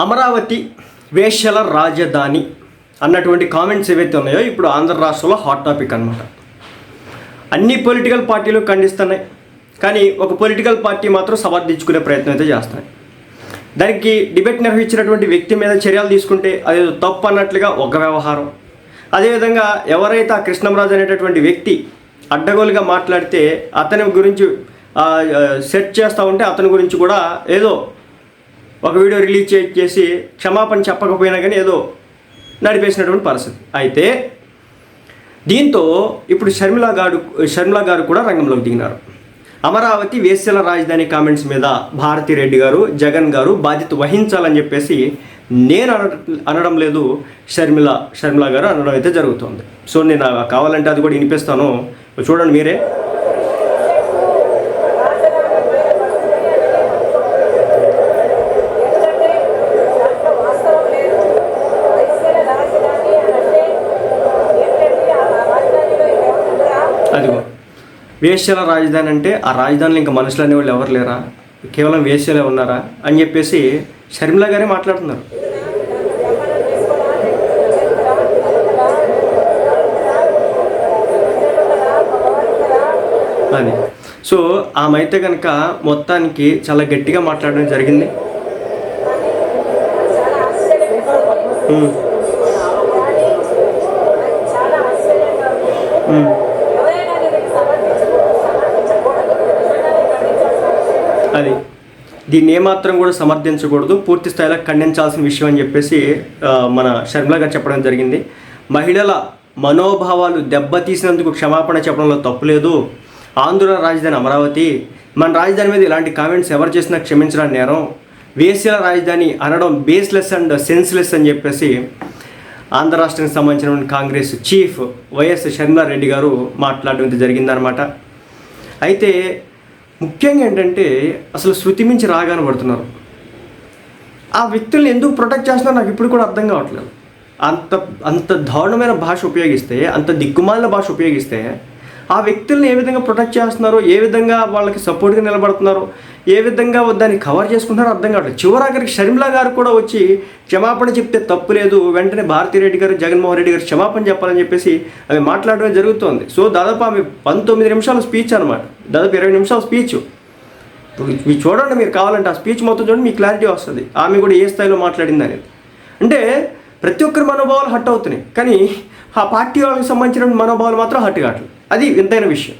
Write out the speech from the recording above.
అమరావతి వేశ్యల రాజధాని అన్నటువంటి కామెంట్స్ ఏవైతే ఉన్నాయో ఇప్పుడు ఆంధ్ర రాష్ట్రంలో హాట్ టాపిక్ అన్నమాట. అన్ని పొలిటికల్ పార్టీలు ఖండిస్తున్నాయి. కానీ ఒక పొలిటికల్ పార్టీ మాత్రం సమర్థించుకునే ప్రయత్నం అయితే చేస్తున్నాయి. దానికి డిబేట్ నిర్వహించినటువంటి వ్యక్తి మీద చర్యలు తీసుకుంటే అదేదో తప్పు అన్నట్లుగా ఒక వ్యవహారం. అదేవిధంగా ఎవరైతే ఆ కృష్ణంరాజు అనేటటువంటి వ్యక్తి అడ్డగోలుగా మాట్లాడితే అతని గురించి సెర్చ్ చేస్తూ ఉంటే అతని గురించి కూడా ఏదో ఒక వీడియో రిలీజ్ చేసి క్షమాపణ చెప్పకపోయినా కానీ ఏదో నడిపేసినటువంటి పరిస్థితి. అయితే దీంతో ఇప్పుడు షర్మిల గారు షర్మిల గారు కూడా రంగంలోకి దిగినారు. అమరావతి వేశ్యల రాజధాని కామెంట్స్ మీద భారతి రెడ్డి గారు జగన్ గారు బాధ్యత వహించాలని చెప్పేసి నేను అన అనడం లేదు షర్మిల షర్మిల గారు అనడం అయితే జరుగుతుంది. సో నేను కావాలంటే అది కూడా వినిపిస్తాను. చూడండి మీరే దాంట్లో వాస్తవం లేదు వైశ్యుల రాజధాని అని అంటే ఏంటంటే ఆ రాజధానిలో ఏముంటుందా అదిగో. వేశ్యల రాజధాని అంటే ఆ రాజధానిలో ఇంకా మనుషులు అనేవాళ్ళు ఎవరు లేరా? కేవలం వేశ్యలే ఉన్నారా? అని చెప్పేసి షర్మిల గారే మాట్లాడుతున్నారు. అది. సో ఆమె అయితే కనుక మొత్తానికి చాలా గట్టిగా మాట్లాడడం జరిగింది. చాలా ఆశ్చర్యం ఉమ్, కానీ చాలా ఆశ్చర్యంగా ఉంది ఉమ్. ఎవరైనా దీనికి సమర్థించకూడదు సమర్థించకూడదు నిజంగానే ఖండించాల్సిన విషయం అది దీన్ని ఏమాత్రం కూడా సమర్థించకూడదు. పూర్తి స్థాయిలో ఖండించాల్సిన విషయం అని చెప్పేసి మన షర్మిల గారు చెప్పడం జరిగింది. మహిళల మనోభావాలు దెబ్బతీసినందుకు క్షమాపణ చెప్పడంలో తప్పులేదు. ఆంధ్ర రాజధాని అమరావతి. మన రాజధాని మీద ఇలాంటి కామెంట్స్ ఎవరు చేసినా క్షమించడం నేరం. వేశ్యల రాజధాని అనడం బేస్లెస్ అండ్ సెన్స్లెస్ అని చెప్పేసి ఆంధ్ర రాష్ట్రానికి సంబంధించిన Congress chief Y S Sharmila Reddy garu మాట్లాడడం జరిగిందనమాట అయితే ముఖ్యంగా ఏంటంటే అసలు శృతి మించి రాగానే పడుతున్నారు ఆ వ్యక్తుల్ని ఎందుకు ప్రొటెక్ట్ చేస్తున్నారో నాకు ఇప్పుడు కూడా అర్థం కావట్లేదు. అంత అంత దారుణమైన భాష ఉపయోగిస్తే అంత దిక్కుమాలిన భాష ఉపయోగిస్తే ఆ వ్యక్తుల్ని ఏ విధంగా ప్రొటెక్ట్ చేస్తున్నారో ఏ విధంగా వాళ్ళకి సపోర్ట్గా నిలబడుతున్నారో ఏ విధంగా దాన్ని కవర్ చేసుకుంటారో అర్థం కావట్లేదు. చివరాఖరికి షర్మిలా గారు కూడా వచ్చి క్షమాపణ చెప్తే తప్పు లేదు వెంటనే భారతిరెడ్డి గారు జగన్మోహన్ రెడ్డి గారు క్షమాపణ చెప్పాలని చెప్పేసి అవి మాట్లాడడం జరుగుతోంది. సో దాదాపు ఆమె పంతొమ్మిది నిమిషాల స్పీచ్ అనమాట దాదాపు ఇరవై నిమిషాల స్పీచ్ మీరు చూడండి మీరు కావాలంటే ఆ స్పీచ్ మొత్తం చూడండి మీకు క్లారిటీ వస్తుంది. ఆమె కూడా ఏ స్థాయిలో మాట్లాడింది అనేది అంటే ప్రతి ఒక్కరి మనోభావాలు హట్ అవుతున్నాయి. కానీ ఆ పార్టీ వాళ్ళకి సంబంధించిన మనోభావాలు మాత్రం హట్ కావట్లేదు. అది వింతైన విషయం.